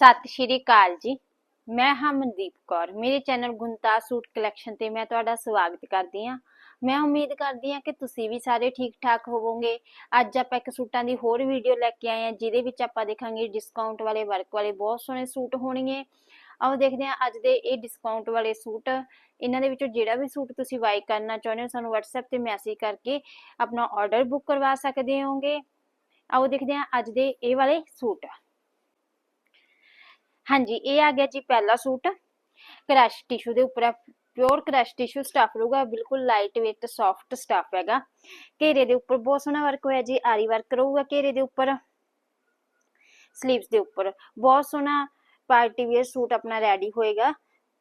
ਸਤਿ ਸ਼੍ਰੀ ਅਕਾਲ ਜੀ। ਮੈਂ ਹਾਂ ਮਨਦੀਪ ਕੌਰ। ਮੇਰੇ ਚੈਨਲ ਗੁੰਤਾ ਸੂਟ ਕਲੈਕਸ਼ਨ ਤੇ ਮੈਂ ਤੁਹਾਡਾ ਸਵਾਗਤ ਕਰਦੀ ਹਾਂ। ਮੈਂ ਉਮੀਦ ਕਰਦੀ ਹਾਂ ਕਿ ਤੁਸੀਂ ਵੀ ਸਾਰੇ ਠੀਕ ਠਾਕ ਹੋਵੋਗੇ। ਅੱਜ ਆਪਾਂ ਇੱਕ ਸੂਟਾਂ ਦੀ ਹੋਰ ਵੀਡੀਓ ਲੈ ਕੇ ਆਏ ਹਾਂ, ਜਿਹਦੇ ਵਿੱਚ ਆਪਾਂ ਦੇਖਾਂਗੇ ਡਿਸਕਾਊਂਟ ਵਾਲੇ ਵਰਕ ਵਾਲੇ ਬਹੁਤ ਸੋਹਣੇ ਸੂਟ ਹੋਣਗੇ। ਆਓ ਦੇਖਦੇ ਹਾਂ ਅੱਜ ਦੇ ਇਹ ਡਿਸਕਾਊਂਟ ਵਾਲੇ ਸੂਟ। ਇਹਨਾਂ ਦੇ ਵਿੱਚੋਂ ਜਿਹੜਾ ਵੀ ਸੂਟ ਤੁਸੀਂ ਬਾਈ ਕਰਨਾ ਚਾਹੁੰਦੇ ਹੋ, ਸਾਨੂੰ WhatsApp ਤੇ ਮੈਸੇਜ ਕਰਕੇ ਆਪਣਾ ਆਰਡਰ ਬੁੱਕ ਕਰਵਾ ਸਕਦੇ ਹੋਗੇ। ਆਓ ਦੇਖਦੇ ਹਾਂ ਅੱਜ ਦੇ ਇਹ ਵਾਲੇ ਸੂਟ। ਹਾਂਜੀ, ਇਹ ਆ ਗਿਆ ਜੀ ਪਹਿਲਾ ਸੂਟ। ਕ੍ਰਸ਼ ਟਿਸ਼ੂ ਦੇ ਉੱਪਰ ਪਿਓਰ ਕ੍ਰਸ਼ ਟਿਸ਼ੂ ਸਟਫ ਰਹੂਗਾ, ਬਿਲਕੁਲ ਲਾਈਟ ਵੇਟ ਸੌਫਟ ਸਟਫ ਹੈਗਾ। ਘੇਰੇ ਦੇ ਉੱਪਰ ਬਹੁਤ ਸੋਹਣਾ ਵਰਕ ਹੋਇਆ ਜੀ, ਆਰੀ ਵਰਕ ਰਹੂਗਾ ਘੇਰੇ ਦੇ ਉੱਪਰ। ਸਲੀਵਸ ਦੇ ਉੱਪਰ। ਬਹੁਤ ਸੋਹਣਾ ਪਾਰਟੀ ਵੇਅਰ ਸੂਟ ਆਪਣਾ ਰੈਡੀ ਹੋਏਗਾ।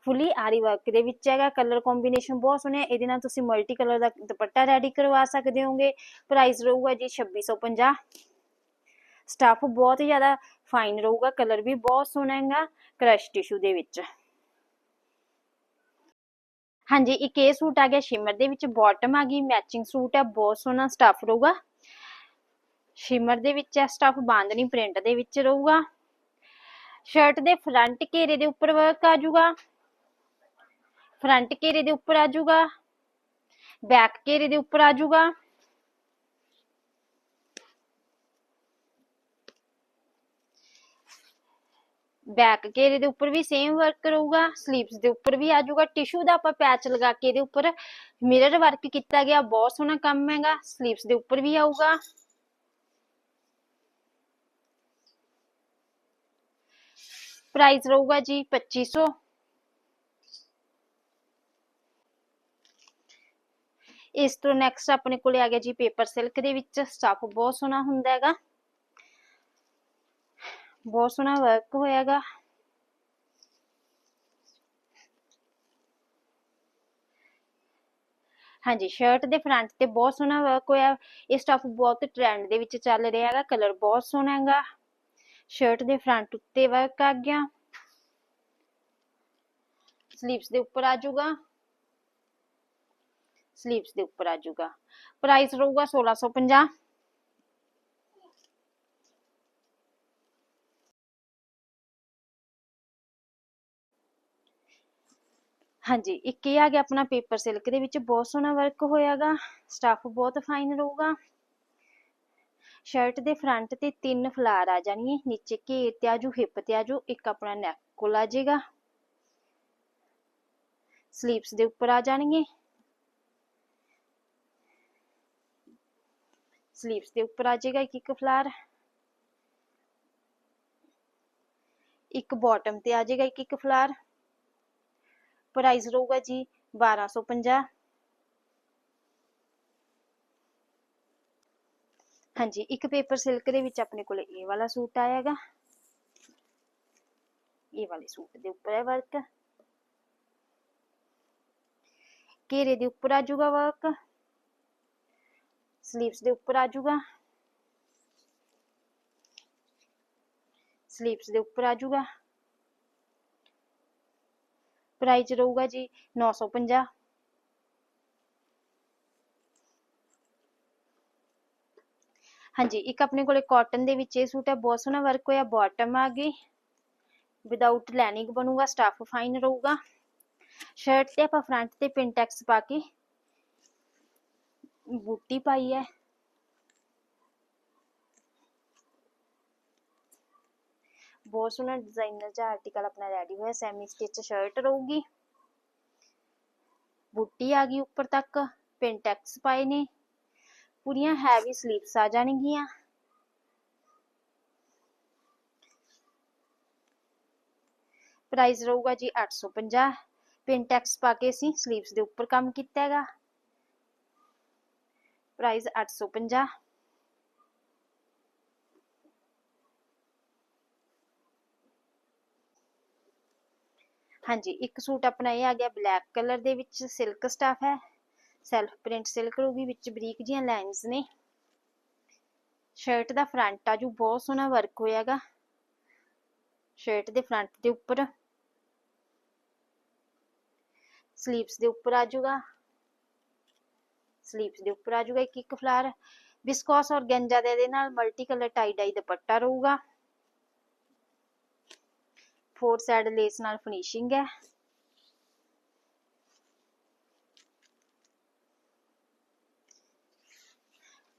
ਫੁੱਲੀ ਆਰੀ ਵਰਕ ਦੇ ਵਿੱਚ ਹੈਗਾ ਕਲਰ ਕੰਬੀਨੇਸ਼ਨ ਬਹੁਤ ਸੋਹਣਾ ਹੈ ਇਹਦੇ ਨਾਲ ਤੁਸੀਂ ਮਲਟੀ ਕਲਰ ਦਾ ਦੁਪੱਟਾ ਰੈਡੀ ਕਰਵਾ ਸਕਦੇ ਹੋਗੇ। ਪ੍ਰਾਈਸ ਰਹੂਗਾ ਜੀ 2650 ਸਟਫ ਬਹੁਤ ਹੀ ਜ਼ਿਆਦਾ ਫਾਈਨ ਰਹੂਗਾ ਕਲਰ ਵੀ ਬਹੁਤ ਸੋਹਣਾ ਹੈਗਾ ਕ੍ਰਸ਼ ਟਿਸ਼ੂ ਦੇ ਵਿੱਚ। ਹਾਂਜੀ, ਇੱਕ ਇਹ ਸੂਟ ਆ ਗਿਆ ਸ਼ਿਮਰ ਦੇ ਵਿੱਚ ਬਾਟਮ ਆ ਗਈ ਮੈਚਿੰਗ ਸੂਟ ਹੈ ਬਹੁਤ ਸੋਹਣਾ ਸਟਫ ਰਹੂਗਾ। ਸ਼ਿਮਰ ਦੇ ਵਿੱਚ ਹੈ ਸਟਫ ਬਾਂਦਨੀ ਪ੍ਰਿੰਟ ਦੇ ਵਿੱਚ ਰਹੂਗਾ। ਸ਼ਰਟ ਦੇ ਫਰੰਟ ਘੇਰੇ ਦੇ ਉੱਪਰ ਵਰਕ ਆ ਜਾਊਗਾ। ਫਰੰਟ ਘੇਰੇ ਦੇ ਉੱਪਰ ਆ ਜਾਊਗਾ। ਬੈਕ ਘੇਰੇ ਦੇ ਉੱਪਰ ਆ ਜਾਊਗਾ। ਬੈਕ ਘੇਰੇ ਦੇ ਉੱਪਰ ਵੀ ਸੇਮ ਵਰਕ ਰਹੂਗਾ ਸਲੀਵਸ ਦੇ ਉੱਪਰ ਵੀ ਆ ਜਾਊਗਾ ਟਿਸ਼ੂ ਦਾ ਆਪਾਂ ਪੈਚ ਲਗਾ ਕੇ ਇਹਦੇ ਉੱਪਰ ਮਿਰਰ ਵਰਕ ਕੀਤਾ ਗਿਆ, ਬਹੁਤ ਸੋਹਣਾ ਕੰਮ ਹੈਗਾ ਸਲੀਵਸ ਦੇ ਉੱਪਰ ਵੀ ਆਊਗਾ। ਪ੍ਰਾਈਸ ਰਹੂਗਾ ਜੀ 2500 ਇਸ ਤੋਂ ਨੈਕਸਟ ਆਪਣੇ ਕੋਲੇ ਆ ਗਿਆ ਜੀ ਪੇਪਰ ਸਿਲਕ ਦੇ ਵਿੱਚ ਸਟਫ ਬਹੁਤ ਸੋਹਣਾ ਹੁੰਦਾ ਹੈਗਾ। ਬਹੁਤ ਸੋਹਣਾ ਵਰਕ ਹੋਇਆਗਾ। ਹਾਂਜੀ ਸ਼ਰਟ ਦੇ ਫਰੰਟ ਤੇ ਬਹੁਤ ਸੋਹਣਾ ਵਰਕ ਹੋਇਆ। ਇਹ ਸਟਫ ਬਹੁਤ ਟ੍ਰੈਂਡ ਦੇ ਵਿੱਚ ਚੱਲ ਰਿਹਾ ਹੈਗਾ ਕਲਰ ਬਹੁਤ ਸੋਹਣਾ ਹੈਗਾ। ਸ਼ਰਟ ਦੇ ਫਰੰਟ ਉੱਤੇ ਵਰਕ ਆ ਗਿਆ। ਸਲੀਵਸ ਦੇ ਉੱਪਰ ਆ ਜਾਊਗਾ। ਸਲੀਵਸ ਦੇ ਉੱਪਰ ਆ ਜਾਊਗਾ। ਪ੍ਰਾਈਸ ਰਹੂਗਾ 1650 ਹਾਂਜੀ, ਇੱਕ ਇਹ ਆ ਗਿਆ ਆਪਣਾ ਪੇਪਰ ਸਿਲਕ ਦੇ ਵਿੱਚ ਬਹੁਤ ਸੋਹਣਾ ਵਰਕ ਹੋਇਆਗਾ ਸਟਫ ਬਹੁਤ ਫਾਈਨ ਰਹੂਗਾ। ਸ਼ਰਟ ਦੇ ਫਰੰਟ ਤੇ ਤਿੰਨ ਫਲਾਰ ਆ ਜਾਣਗੇ, ਨੀਚੇ ਘੇਰ ਤੇ ਆਜੂ ਹਿੱਪ ਤੇ ਆਜੂ, ਇੱਕ ਆਪਣਾ ਨੈਕ ਕੋਲ ਆ ਜਾਏਗਾ। ਸਲੀਵਸ ਦੇ ਉੱਪਰ ਆ ਜਾਣਗੇ। ਸਲੀਵਸ ਦੇ ਉੱਪਰ ਆ ਜਾਏਗਾ ਇੱਕ ਇੱਕ ਫਲਾਰ। ਇੱਕ ਬਾਟਮ ਤੇ ਆ ਜਾਏਗਾ ਇੱਕ ਇੱਕ ਫਲਾਰ। ਪ੍ਰਾਈਸ ਰਹੂਗਾ ਜੀ 1250 ਹਾਂਜੀ ਇੱਕ ਪੇਪਰ ਸਿਲਕ ਦੇ ਵਿੱਚ ਆਪਣੇ ਕੋਲ ਇਹ ਵਾਲਾ ਸੂਟ ਆਇਆਗਾ ਇਹ ਵਾਲੇ ਸੂਟ ਦੇ ਉੱਪਰ ਹੈ ਵਰਕ ਘੇਰੇ ਦੇ ਉੱਪਰ ਆ ਜਾਊਗਾ ਵਰਕ ਸਲੀਵਸ ਦੇ ਉੱਪਰ ਆ ਜਾਊਗਾ ਸਲੀਵਸ ਦੇ ਉੱਪਰ ਆ ਜਾਊਗਾ ਪ੍ਰਾਈਸ ਰਹੂਗਾ ਜੀ 950 ਹਾਂਜੀ, ਇੱਕ ਆਪਣੇ ਕੋਲੇ ਕਾਟਨ ਦੇ ਵਿੱਚ ਇਹ ਸੂਟ ਹੈ, ਬਹੁਤ ਸੋਹਣਾ ਵਰਕ ਹੋਇਆ ਬਾਟਮ ਆ ਗਈ ਵਿਦਆਊਟ ਲੈਨਿੰਗ ਬਣੂਗਾ ਸਟਫ ਫਾਈਨ ਰਹੂਗਾ। ਸ਼ਰਟ ਤੇ ਆਪਾਂ ਫਰੰਟ ਤੇ ਪਿੰਟੈਕਸ ਪਾ ਕੇ ਬੂਟੀ ਪਾਈ ਹੈ। ਬਹੁਤ ਸੋਹਣਾ ਡਿਜ਼ਾਈਨਰ ਜਿਹਾ ਆਰਟੀਕਲ ਆਪਣਾ ਰੈਡੀ ਹੋਇਆ ਸੈਮੀ ਸਟਿਚ ਸ਼ਰਟ ਰਹੂਗੀ ਬੁੱਟੀ ਆ ਗਈ ਉੱਪਰ ਤੱਕ ਪਿੰਟੈਕਸ ਪਾਏ ਨੇ ਪੂਰੀਆਂ ਹੈਵੀ ਸਲੀਵਸ ਆ ਜਾਣਗੀਆਂ ਪ੍ਰਾਈਸ ਰਹੂਗਾ ਜੀ 850 ਪਿੰਟੈਕਸ ਪਾ ਕੇ ਅਸੀਂ ਸਲੀਵਸ ਦੇ ਉੱਪਰ ਕੰਮ ਕੀਤਾ ਹੈਗਾ ਪ੍ਰਾਈਸ 850 ਹਾਂਜੀ, ਇੱਕ ਸੂਟ ਆਪਣਾ ਇਹ ਆ ਗਿਆ ਬਲੈਕ ਕਲਰ ਦੇ ਵਿੱਚ ਸਿਲਕ ਸਟਾਫ ਹੈ। ਸੈਲਫ ਪ੍ਰਿੰਟ ਸਿਲਕ ਰੂਗੀ ਵਿੱਚ ਬਰੀਕ ਜੀਆਂ ਲਾਈਨਸ ਨੇ। ਸ਼ਰਟ ਦਾ ਫਰੰਟ ਆ ਜੋ, ਬਹੁਤ ਸੋਹਣਾ ਵਰਕ ਹੋਇਆਗਾ। ਸ਼ਰਟ ਦੇ ਫਰੰਟ ਦੇ ਉੱਪਰ। ਸਲੀਵਸ ਦੇ ਉੱਪਰ ਆ ਜਾਊਗਾ ਸਲੀਵਸ ਦੇ ਉੱਪਰ ਆ ਜਾਊਗਾ ਇੱਕ ਇੱਕ ਫਲਾਰ ਵਿਸਕੋਸ ਔਰ ਗੰਜਾ ਦੇ ਨਾਲ ਮਲਟੀ ਕਲਰ ਟਾਈ ਡਾਈ ਦੁਪੱਟਾ ਰਹੂਗਾ। ਫੋਰ ਸਾਈਡ ਲੇਸ ਨਾਲ ਫਿਨਿਸ਼ਿੰਗ ਹੈ।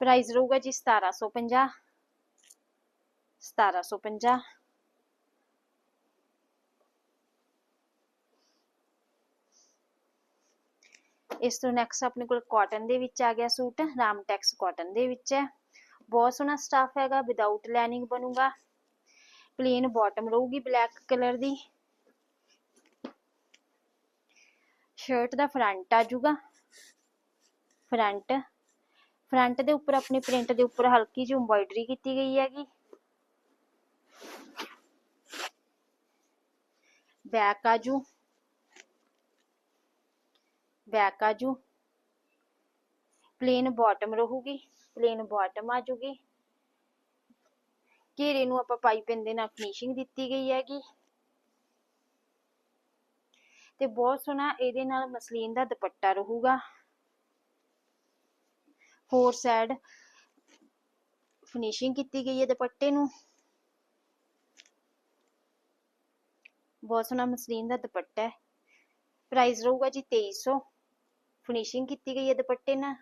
ਪ੍ਰਾਈਸ ਰਹੂਗਾ ਜੀ 1750 1750 ਇਸ ਤੋਂ ਨੈਕਸਟ ਆਪਣੇ ਕੋਲ ਕਾਟਨ ਦੇ ਵਿੱਚ ਆ ਗਿਆ ਸੂਟ, ਰਾਮਟੈਕਸ ਕਾਟਨ ਦੇ ਵਿੱਚ ਹੈ। ਬਹੁਤ ਸੋਹਣਾ ਸਟਾਫ ਹੈਗਾ ਵਿਦਆਊਟ ਲਾਈਨਿੰਗ ਬਣੂਗਾ। ਪਲੇਨ ਬਾਟਮ ਰਹੂਗੀ ਬਲੈਕ ਕਲਰ ਦੀ। ਸ਼ਰਟ ਦਾ ਫਰੰਟ ਆ ਜਾਊਗਾ। ਫਰੰਟ ਫਰੰਟ ਦੇ ਉੱਪਰ ਆਪਣੀ ਪ੍ਰਿੰਟ ਦੇ ਉੱਪਰ ਹਲਕੀ ਜਿਹੀ ਐਮਬੋਇਡਰੀ ਕੀਤੀ ਗਈ ਹੈਗੀ। ਬੈਕ ਆ ਜੂ ਬੈਕ ਆਜੂ ਪਲੇਨ ਬਾਟਮ ਰਹੂਗੀ। ਪਲੇਨ ਬਾਟਮ ਆ ਜੂਗੀ ਘੇਰੇ ਨੂੰ ਆਪਾਂ ਪਾਈਪਿੰਗ ਦੇ ਨਾਲ ਫਿਨਿਸ਼ਿੰਗ ਦਿੱਤੀ ਗਈ ਹੈਗੀ। ਤੇ ਬਹੁਤ ਸੋਹਣਾ ਇਹਦੇ ਨਾਲ ਮਸਲੀਨ ਦਾ ਦੁਪੱਟਾ ਰਹੂਗਾ। ਫੋਰ ਸਾਈਡ ਫਿਨਿਸ਼ਿੰਗ ਕੀਤੀ ਗਈ ਹੈ ਦੁਪੱਟੇ ਨੂੰ। ਬਹੁਤ ਸੋਹਣਾ ਮਸਲੀਨ ਦਾ ਦੁਪੱਟਾ ਹੈ। ਪ੍ਰਾਈਸ ਰਹੂਗਾ ਜੀ 2300 ਫਿਨਿਸ਼ਿੰਗ ਕੀਤੀ ਗਈ ਹੈ ਦੁਪੱਟੇ ਨਾਲ।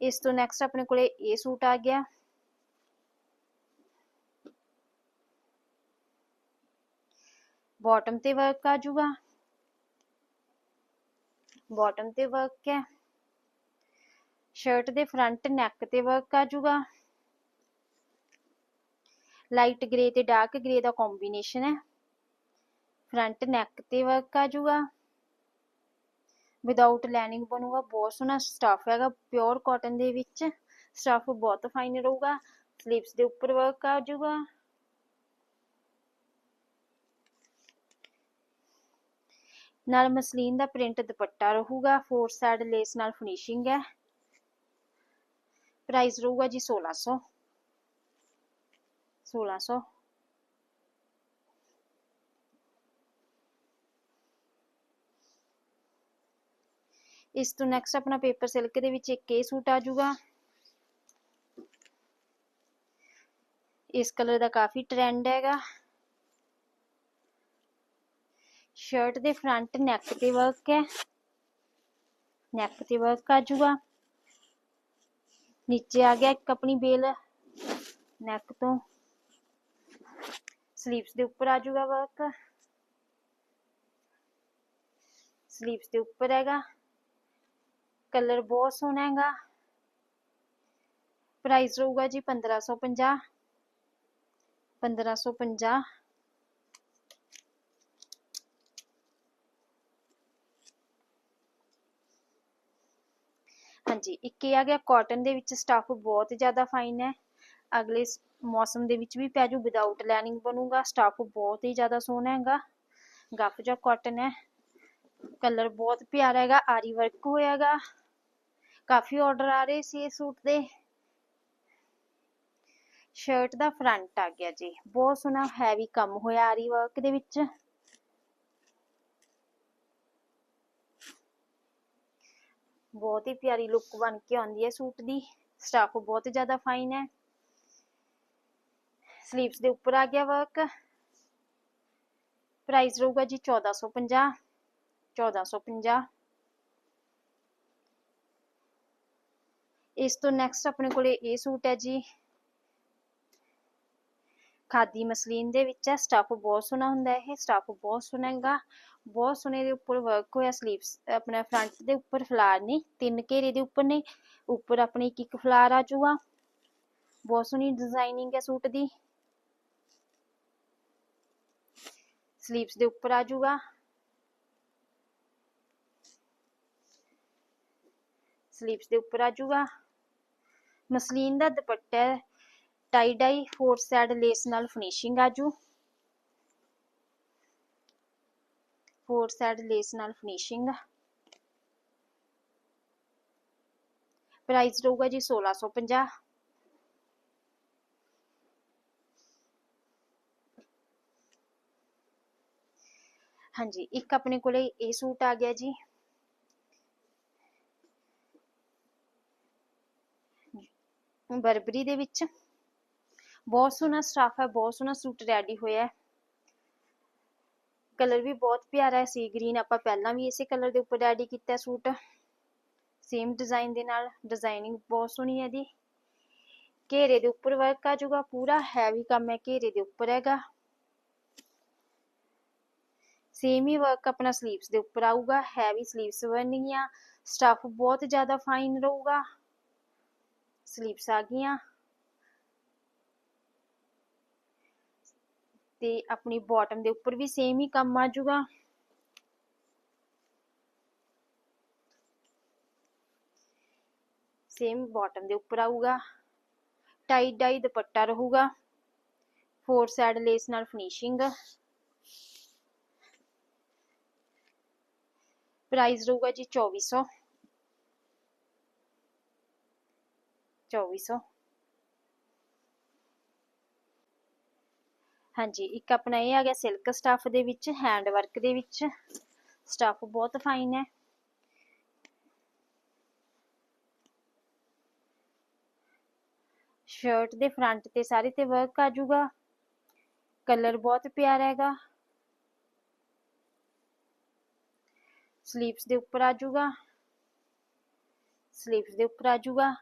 ਇਸ ਤੋਂ ਨੈਕਸਟ ਆਪਣੇ ਕੋਲੇ ਇਹ ਸੂਟ ਆ ਗਿਆ। ਬਾਟਮ ਤੇ ਵਰਕ ਆ ਜਾਊਗਾ ਬਾਟਮ ਤੇ ਵਰਕ ਹੈ। ਸ਼ਰਟ ਦੇ ਫਰੰਟ ਨੈਕ ਤੇ ਵਰਕ ਆ ਜੂਗਾ। ਲਾਈਟ ਗ੍ਰੇ ਤੇ ਡਾਰਕ ਗ੍ਰੇ ਦਾ ਕੰਬੀਨੇਸ਼ਨ ਹੈ। ਫਰੰਟ ਨੈਕ ਤੇ ਵਰਕ ਆ ਜੂਗਾ। ਵਿਦਆਊਟ ਲਾਈਨਿੰਗ ਬਣੂਗਾ, ਬਹੁਤ ਸੋਹਣਾ ਸਟਫ ਹੈਗਾ ਪਿਓਰ ਕਾਟਨ ਦੇ ਵਿੱਚ ਸਟਫ ਬਹੁਤ ਫਾਈਨ ਰਹੂਗਾ ਸਲੀਵਸ ਦੇ ਉੱਪਰ ਵਰਕ ਆ ਜਾਊਗਾ। ਨਾਲ ਮਸਲੀਨ ਦਾ ਪ੍ਰਿੰਟ ਦੁਪੱਟਾ ਰਹੂਗਾ ਫੋਰ ਸਾਈਡ ਲੇਸ ਨਾਲ ਫਿਨਿਸ਼ਿੰਗ ਹੈ। ਪ੍ਰਾਈਸ ਰਹੂਗਾ ਜੀ 1600 1600 ਇਸ ਤੋਂ ਨੈਕਸਟ ਆਪਣਾ ਪੇਪਰ ਸਿਲਕ ਦੇ ਵਿੱਚ ਇੱਕ ਇਹ ਸੂਟ ਆ ਜਾਊਗਾ। ਇਸ ਕਲਰ ਦਾ ਕਾਫੀ ਟ੍ਰੈਂਡ ਹੈਗਾ। ਸ਼ਰਟ ਦੇ ਫਰੰਟ ਨੈਕ ਤੇ ਵਰਕ ਹੈ। ਨੈਕ ਤੇ ਵਰਕ ਆ ਜਾਊਗਾ। ਨੀਚੇ ਆ ਗਿਆ ਇੱਕ ਆਪਣੀ ਬੇਲ ਨੈਕ ਤੋਂ। ਸਲੀਵਸ ਦੇ ਉੱਪਰ ਆ ਜਾਊਗਾ ਵਰਕ ਸਲੀਵਸ ਦੇ ਉੱਪਰ ਹੈਗਾ। ਕਲਰ ਬਹੁਤ ਸੋਹਣਾ ਹੈਗਾ। ਪ੍ਰਾਈਸ ਰਹੂਗਾ ਜੀ 1550 1550 ਹਾਂਜੀ, ਇੱਕ ਇਹ ਆ ਗਿਆ ਕਾਟਨ ਦੇ ਵਿੱਚ ਸਟਫ ਬਹੁਤ ਜ਼ਿਆਦਾ ਫਾਈਨ ਹੈ। ਅਗਲੇ ਮੌਸਮ ਦੇ ਵਿੱਚ ਵੀ ਪੈ ਜੂ ਵਿਦਆਊਟ ਲੈਨਿੰਗ ਬਣੂਗਾ ਸਟਫ ਬਹੁਤ ਹੀ ਜ਼ਿਆਦਾ ਸੋਹਣਾ ਹੈਗਾ। ਗੱਫ ਜਾਂ ਕਾਟਨ ਹੈ। ਕਲਰ ਬਹੁਤ ਪਿਆਰਾ ਹੈਗਾ, ਆਰੀ ਵਰਕ ਹੋਇਆਗਾ ਕਾਫੀ ਆਰਡਰ ਆ ਰਹੇ ਸੀ ਇਹ ਸੂਟ ਦੇ। ਸ਼ਰਟ ਦਾ ਫਰੰਟ ਆ ਗਿਆ ਜੀ। ਬਹੁਤ ਸੋਹਣਾ ਹੈਵੀ ਕੰਮ ਹੋਇਆ ਆਰੀ ਵਰਕ ਦੇ ਵਿੱਚ। ਬਹੁਤ ਹੀ ਪਿਆਰੀ ਲੁੱਕ ਬਣ ਕੇ ਆਉਂਦੀ ਹੈ ਸੂਟ ਦੀ। ਸਟਾਫ ਬਹੁਤ ਜ਼ਿਆਦਾ ਫਾਈਨ ਹੈ। ਸਲੀਵਸ ਦੇ ਉੱਪਰ ਆ ਗਿਆ ਵਰਕ ਪ੍ਰਾਈਸ ਰਹੂਗਾ ਜੀ 1450 1450 ਇਸ ਤੋਂ ਨੈਕਸਟ ਆਪਣੇ ਕੋਲੇ ਇਹ ਸੂਟ ਹੈ ਜੀ। ਖਾਦੀ ਮਸਲੀਨ ਦੇ ਵਿੱਚ ਹੈ। ਸਟਫ ਬਹੁਤ ਸੋਹਣਾ ਹੁੰਦਾ ਇਹ। ਸਟਫ ਬਹੁਤ ਸੋਹਣਾ ਹੈਗਾ। ਬਹੁਤ ਸੋਹਣੇ ਦੇ ਉੱਪਰ ਵਰਕ ਹੋਇਆ ਸਲੀਵਸ ਆਪਣਾ ਫਰੰਟ ਦੇ ਉੱਪਰ ਫਲਾਰ ਨੇ। ਤਿੰਨ ਘੇਰੇ ਦੇ ਉੱਪਰ ਨੇ। ਉੱਪਰ ਆਪਣੀ ਇੱਕ ਇੱਕ ਫਲਾਰ ਆ ਜਾਊਗਾ ਬਹੁਤ ਸੋਹਣੀ ਡਿਜ਼ਾਈਨਿੰਗ ਹੈ ਸੂਟ ਦੀ। ਸਲੀਵਸ ਦੇ ਉੱਪਰ ਆ ਜਾਊਗਾ ਸਲੀਵਸ ਦੇ ਉੱਪਰ ਆ ਜਾਊਗਾ ਮਸਲੀਨ ਦਾ ਦੁਪੱਟਾ tie dye four side lace ਨਾਲ ਫਿਨਿਸ਼ਿੰਗ ਆਜੂ। ਫੋਰ ਸਾਈਡ ਲੇਸ ਨਾਲ ਫਿਨਿਸ਼ਿੰਗ ਪ੍ਰਾਈਸ ਰਹੂਗਾ ਜੀ 1650 ਹਾਂਜੀ, ਇੱਕ ਆਪਣੇ ਕੋਲੇ ਇਹ ਸੂਟ ਆ ਗਿਆ ਜੀ। ਬਰਬਰੀ ਦੇ ਵਿੱਚ। ਬਹੁਤ ਸੋਹਣਾ ਸਟਾਫ ਹੈ, ਬਹੁਤ ਸੋਹਣਾ ਸੂਟ ਰੈਡੀ ਹੋਇਆ ਹੈ। ਕਲਰ ਵੀ ਬਹੁਤ ਪਿਆਰਾ ਹੈ ਸੀ ਗ੍ਰੀਨ ਆਪਾਂ ਪਹਿਲਾਂ ਵੀ ਇਸੇ ਕਲਰ ਦੇ ਉੱਪਰ ਰੈਡੀ ਕੀਤਾ ਸੂਟ ਸੇਮ ਡਿਜ਼ਾਈਨ ਦੇ ਨਾਲ ਡਿਜ਼ਾਈਨਿੰਗ ਬਹੁਤ ਸੋਹਣੀ ਹੈ ਦੀ ਘੇਰੇ ਦੇ ਉੱਪਰ ਵਰਕ ਆ ਜਾਊਗਾ ਪੂਰਾ ਹੈਵੀ ਕੰਮ ਹੈ, ਘੇਰੇ ਦੇ ਉੱਪਰ ਹੈਗਾ। ਸੇਮ ਹੀ ਵਰਕ ਆਪਣਾ ਸਲੀਵਸ ਦੇ ਉੱਪਰ ਆਊਗਾ ਹੈਵੀ ਸਲੀਵਸ ਬਣਨਗੀਆਂ ਸਟਫ ਬਹੁਤ ਜ਼ਿਆਦਾ ਫਾਈਨ ਰਹੂਗਾ। ਸਲੀਵਸ ਆ ਗਈਆਂ ਤੇ ਆਪਣੀ ਬਾਟਮ ਦੇ ਉੱਪਰ ਵੀ ਸੇਮ ਹੀ ਕੰਮ ਆ ਜਾਊਗਾ। ਸੇਮ ਬਾਟਮ ਦੇ ਉੱਪਰ ਆਊਗਾ। ਟਾਈ ਡਾਈ ਦੁਪੱਟਾ ਰਹੂਗਾ। ਫੋਰ ਸਾਈਡ ਲੇਸ ਨਾਲ ਫਿਨਿਸ਼ਿੰਗ ਪ੍ਰਾਈਸ ਰਹੂਗਾ ਜੀ 2400 2400 ਹਾਂਜੀ, ਇੱਕ ਆਪਣਾ ਇਹ ਆ ਗਿਆ ਸਿਲਕ ਸਟਫ ਦੇ ਵਿੱਚ ਹੈਂਡ ਵਰਕ ਦੇ ਵਿੱਚ। ਸਟਫ ਬਹੁਤ ਫਾਈਨ ਹੈ। ਸ਼ਰਟ ਦੇ ਫਰੰਟ ਤੇ ਸਾਰੇ ਤੇ ਵਰਕ ਆ ਜਾਊਗਾ। ਕਲਰ ਬਹੁਤ ਪਿਆਰਾ ਹੈਗਾ। ਸਲੀਵਸ ਦੇ ਉੱਪਰ ਆ ਜਾਊਗਾ। ਸਲੀਵਸ ਦੇ ਉੱਪਰ ਆ ਜਾਊਗਾ।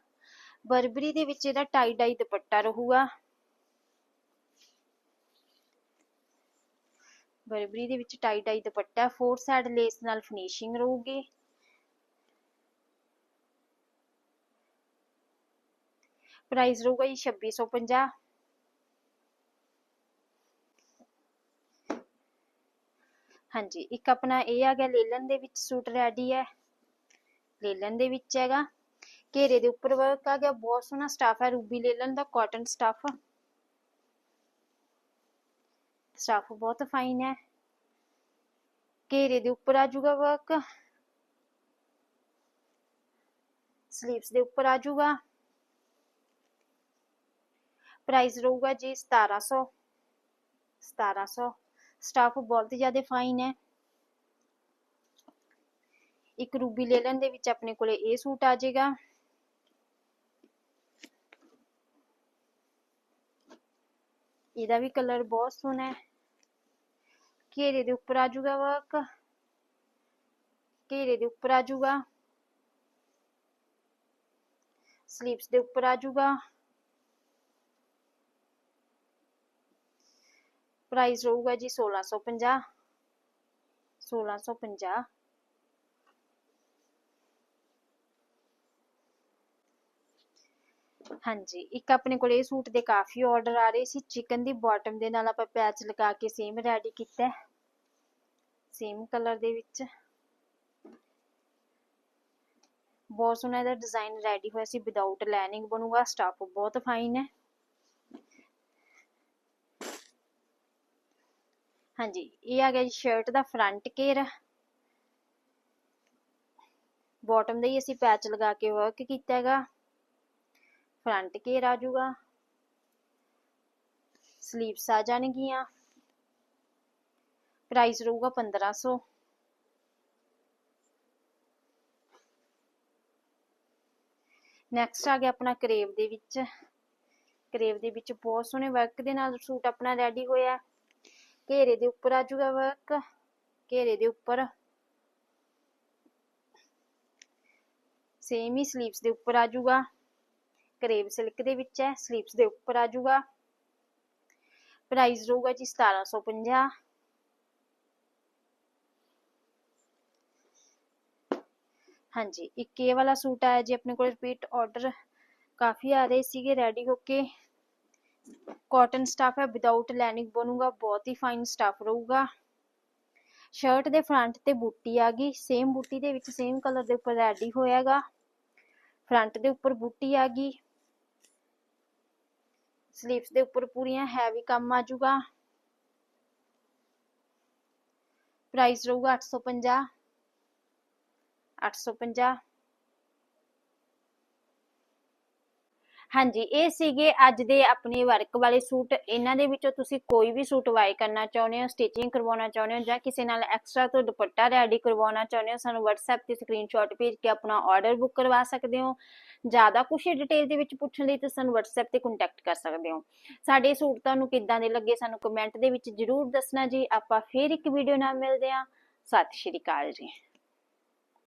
ਬਰਬਰੀ ਦੇ ਵਿੱਚ ਇਹਦਾ ਟਾਈ ਡਾਈ ਦੁਪੱਟਾ ਰਹੂਗਾ। ਬਰਬਰੀ ਦੇ ਵਿੱਚ tie dye dupatta, four side lace ਨਾਲ ਫਿਨਿਸ਼ਿੰਗ ਰਹੂਗੀ। ਪ੍ਰਾਈਸ ਰਹੂਗਾ ਜੀ 2650 ਹਾਂਜੀ, ਇੱਕ ਆਪਣਾ ਇਹ ਆ ਗਿਆ, ਲੇਲਨ ਦੇ ਵਿੱਚ ਸੂਟ ਰੈਡੀ ਹੈ। ਲੇਲਨ ਦੇ ਵਿੱਚ ਹੈਗਾ। ਘੇਰੇ ਦੇ ਉੱਪਰ ਵਰਕ ਆ ਗਿਆ ਬਹੁਤ ਸੋਹਣਾ ਸਟਾਫ ਹੈ ਰੂਬੀ ਲੇਲਨ ਦਾ ਕਾਟਨ ਸਟਾਫ ਸਟਾਫ ਬਹੁਤ ਫਾਈਨ ਹੈ ਘੇਰੇ ਦੇ ਉੱਪਰ ਆ ਜਾਊਗਾ ਵਰਕ ਸਲੀਵਸ ਦੇ ਉੱਪਰ ਆ ਜਾਊਗਾ ਪ੍ਰਾਈਸ ਰਹੂਗਾ ਜੀ 1700 1700 ਸਟਾਫ ਬਹੁਤ ਜ਼ਿਆਦਾ ਫਾਈਨ ਹੈ ਇੱਕ ਰੂਬੀ ਲੇਲਨ ਦੇ ਵਿੱਚ ਆਪਣੇ ਕੋਲੇ ਇਹ ਸੂਟ ਆ ਜਾਏਗਾ ਇਹਦਾ ਵੀ ਕਲਰ ਬਹੁਤ ਸੋਹਣਾ ਹੈ। ਘੇਰੇ ਦੇ ਉੱਪਰ ਆ ਜਾਊਗਾ ਵਰਕ ਘੇਰੇ ਦੇ ਉੱਪਰ ਆ ਜਾਊਗਾ। ਸਲੀਵਸ ਦੇ ਉੱਪਰ ਆ ਜਾਊਗਾ। ਪ੍ਰਾਈਸ ਰਹੂਗਾ ਜੀ 1650 1650 ਹਾਂਜੀ, ਇੱਕ ਆਪਣੇ ਕੋਲ ਇਹ ਸੂਟ ਦੇ ਕਾਫੀ ਆਰਡਰ ਆ ਰਹੇ ਸੀ ਚਿਕਨ ਦੀ ਬਾਟਮ ਦੇ ਨਾਲ ਆਪਾਂ ਪੈਚ ਲਗਾ ਕੇ ਸੇਮ ਰੈਡੀ ਕੀਤਾ ਸੇਮ ਕਲਰ ਦੇ ਵਿੱਚ। ਬਹੁਤ ਸੋਹਣਾ ਇਹਦਾ ਡਿਜ਼ਾਈਨ ਰੈਡੀ ਹੋਇਆ ਸੀ ਵਿਦਆਊਟ ਲਾਈਨਿੰਗ ਬਣੂਗਾ ਸਟਾਫ ਬਹੁਤ ਫਾਈਨ ਹੈ। ਹਾਂਜੀ, ਇਹ ਆ ਗਿਆ ਜੀ ਸ਼ਰਟ ਦਾ ਫਰੰਟ ਘੇਰ ਬਾਟਮ ਦਾ ਹੀ ਅਸੀਂ ਪੈਚ ਲਗਾ ਕੇ ਵਰਕ ਕੀਤਾ ਹੈਗਾ। ਫਰੰਟ ਘੇਰ ਆ ਜਾਊਗਾ। ਸਲੀਵਸ ਆ ਜਾਣਗੀਆਂ। ਪ੍ਰਾਈਸ ਰਹੂਗਾ 1500 ਨੈਕਸਟ ਆ ਗਿਆ ਆਪਣਾ ਕਰੇਵ ਦੇ ਵਿੱਚ। ਕਰੇਵ ਦੇ ਵਿੱਚ ਬਹੁਤ ਸੋਹਣੇ ਵਰਕ ਦੇ ਨਾਲ ਸੂਟ ਆਪਣਾ ਰੈਡੀ ਹੋਇਆ। ਘੇਰੇ ਦੇ ਉੱਪਰ ਆ ਜਾਊਗਾ ਵਰਕ ਘੇਰੇ ਦੇ ਉੱਪਰ। ਸੇਮ ਹੀ ਸਲੀਵਸ ਦੇ ਉੱਪਰ ਆ ਜਾਊਗਾ। ਕਰੇਵ ਸਿਲਕ ਦੇ ਵਿੱਚ ਹੈ ਸਲੀਵਸ ਦੇ ਉੱਪਰ ਆ ਜਾਊਗਾ। ਪ੍ਰਾਈਸ ਰਹੂਗਾ ਜੀ 1750 ਹਾਂਜੀ, ਇੱਕ ਇਹ ਵਾਲਾ ਸੂਟ ਆਇਆ ਜੀ, ਆਪਣੇ ਕੋਲ ਰਿਪੀਟ ਆਰਡਰ ਕਾਫੀ ਆ ਰਹੇ ਸੀਗੇ ਰੈਡੀ ਹੋ ਕੇ। ਕਾਟਨ ਸਟਾਫ ਹੈ ਵਿਦਆਊਟ ਲੈਨਿਕ ਬਣੂਗਾ, ਬਹੁਤ ਹੀ ਫਾਈਨ ਸਟਾਫ ਰਹੂਗਾ। ਸ਼ਰਟ ਦੇ ਫਰੰਟ ਤੇ ਬੂਟੀ ਆ ਗਈ ਸੇਮ ਬੂਟੀ ਦੇ ਵਿੱਚ ਸੇਮ ਕਲਰ ਦੇ ਉੱਪਰ ਰੈਡੀ ਹੋਇਆਗਾ। ਫਰੰਟ ਦੇ ਉੱਪਰ ਬੂਟੀ ਆ ਗਈ। ਸਲੀਵਸ ਦੇ ਉੱਪਰ ਪੂਰੀਆਂ ਹੈਵੀ ਕੰਮ ਆ ਜਾਊਗਾ ਪ੍ਰਾਈਸ ਰਹੂਗਾ 850 850 ਹਾਂਜੀ, ਇਹ ਸੀਗੇ ਅੱਜ ਦੇ ਆਪਣੇ ਵਰਕ ਵਾਲੇ ਸੂਟ। ਇਹਨਾਂ ਦੇ ਵਿੱਚੋਂ ਤੁਸੀਂ ਕੋਈ ਵੀ ਸੂਟ ਵਾਈ ਕਰਨਾ ਚਾਹੁੰਦੇ ਹੋ ਸਟਿਚਿੰਗ ਕਰਵਾਉਣਾ ਚਾਹੁੰਦੇ ਹੋ ਜਾਂ ਕਿਸੇ ਨਾਲ ਐਕਸਟਰਾ ਤੋਂ ਦੁਪੱਟਾ ਰੈਡੀ ਕਰਵਾਉਣਾ ਚਾਹੁੰਦੇ ਹੋ, ਸਾਨੂੰ WhatsApp ਤੇ ਸਕਰੀਨਸ਼ਾਟ ਭੇਜ ਕੇ ਆਪਣਾ ਆਰਡਰ ਬੁੱਕ ਕਰਵਾ ਸਕਦੇ ਹੋ। ਜ਼ਿਆਦਾ ਕੁਝ ਡਿਟੇਲ ਦੇ ਵਿੱਚ ਪੁੱਛਣ ਲਈ ਤੁਸੀਂ ਸਾਨੂੰ WhatsApp ਤੇ ਕੰਟੈਕਟ ਕਰ ਸਕਦੇ ਹੋ। ਸਾਡੇ ਸੂਟ ਤੁਹਾਨੂੰ ਕਿੱਦਾਂ ਦੇ ਲੱਗੇ ਸਾਨੂੰ ਕਮੈਂਟ ਦੇ ਵਿੱਚ ਜਰੂਰ ਦੱਸਣਾ ਜੀ। ਆਪਾਂ ਫੇਰ ਇੱਕ ਵੀਡੀਓ ਨਾਲ ਮਿਲਦੇ ਹਾਂ। ਸਤਿ ਸ਼੍ਰੀ ਅਕਾਲ ਜੀ।